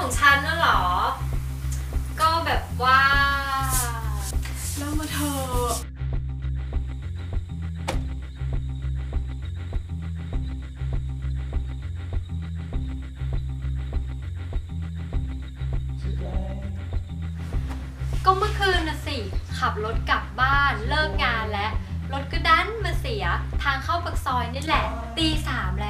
ของฉันน่ะเหรอ ก็แบบว่าเล่ามาเถอะก็เมื่อคืนน่ะสิ ขับรถกลับบ้านเลิกงานแล้ว รถก็ดันมาเสีย ทางเข้าปากซอยนี่แหละ ตีสามแล้ว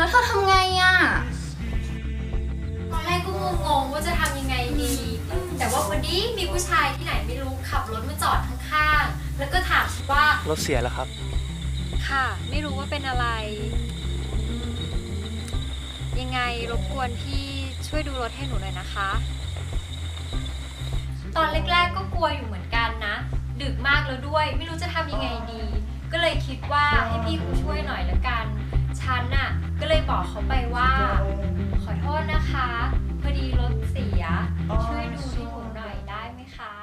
แล้วเธอทำไงอะ ตอนแรกก็งงๆว่าจะทำยังไงดี แต่ว่าพอดีมีผู้ชายที่ไหนไม่รู้ขับรถมาจอดข้างๆ แล้วก็ถามว่า รถเสียแล้วครับ ค่ะ ไม่รู้ว่าเป็นอะไรอืมยังไงรบกวนพี่ช่วยดูรถให้หนูหน่อยนะคะ ตอนแรกๆก็กลัวอยู่เหมือนกันนะ ดึกมากแล้วด้วย ไม่รู้จะทำยังไงดี ก็เลยคิดว่าให้พี่เขาช่วยหน่อยละกัน ฉันน่ะก็เลยบอกเขาไปว่า ขอโทษนะคะ พอดีรถเสีย ช่วยดูให้หนูหน่อยได้ไหมคะ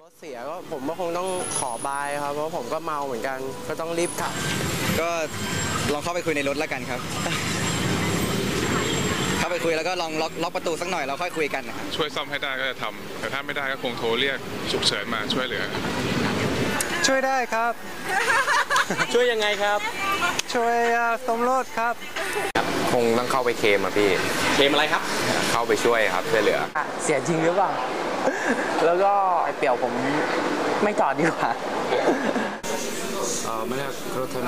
รถเสียก็ผมก็คงต้องขอบายครับ เพราะผมก็เมาเหมือนกัน ก็ต้องรีบขับ ก็ลองเข้าไปคุยในรถแล้วกันครับเข้าไปคุยแล้วก็ลองล็อกล็อกประตูสักหน่อยแล้วค่อยคุยกันนะครับ ช่วยซ่อมให้ได้ก็จะทำแต่ถ้าไม่ได้ก็คงโทรเรียกฉุกเฉินมาช่วยเหลือ ช่วยได้ครับ ช่วยยังไงครับ ช่วยอ่าสมรสครับ คงต้องเข้าไปเคลมอะพี่ เคลมอะไรครับ เข้าไปช่วยครับช่วยเหลือ เสียจริงหรือเปล่า แล้วก็ไอเปี่ยวผมไม่จอดดีกว่า 아, 만약 그렇다면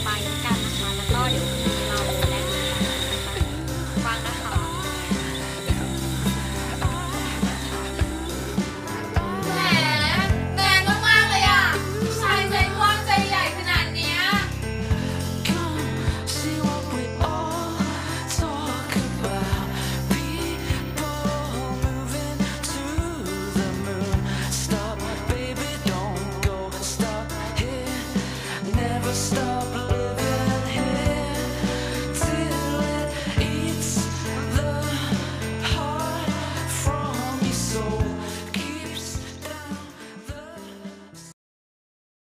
so